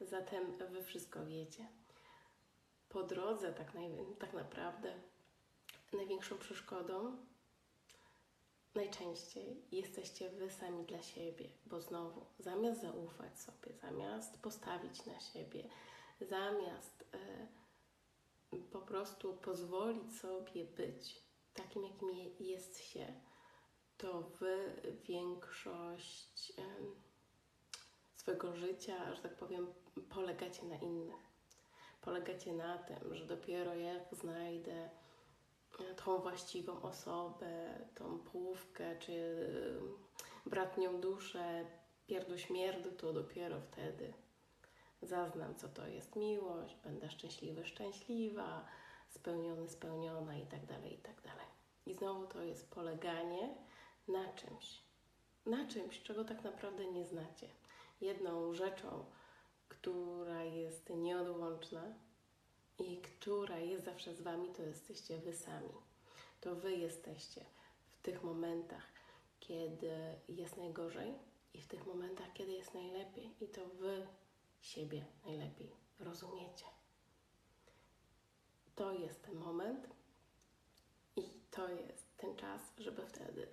Zatem wy wszystko wiecie. Po drodze tak, naj, tak naprawdę największą przeszkodą najczęściej jesteście wy sami dla siebie, bo znowu zamiast zaufać sobie, zamiast postawić na siebie, zamiast e, po prostu pozwolić sobie być takim, jakim je- jest się, to wy większość swojego życia, że tak powiem, polegacie na innych. Polegacie na tym, że dopiero jak znajdę e, tą właściwą osobę, tą połówkę, czy e, bratnią duszę, pierduś mierdu, to dopiero wtedy zaznam, co to jest miłość, będę szczęśliwy, szczęśliwa, spełniony, spełniona i tak dalej, i tak dalej. I znowu to jest poleganie na czymś, na czymś, czego tak naprawdę nie znacie. Jedną rzeczą, która jest nieodłączna i która jest zawsze z Wami, to jesteście Wy sami. To Wy jesteście w tych momentach, kiedy jest najgorzej i w tych momentach, kiedy jest najlepiej. I to Wy siebie najlepiej rozumiecie. To jest ten moment i to jest ten czas, żeby wtedy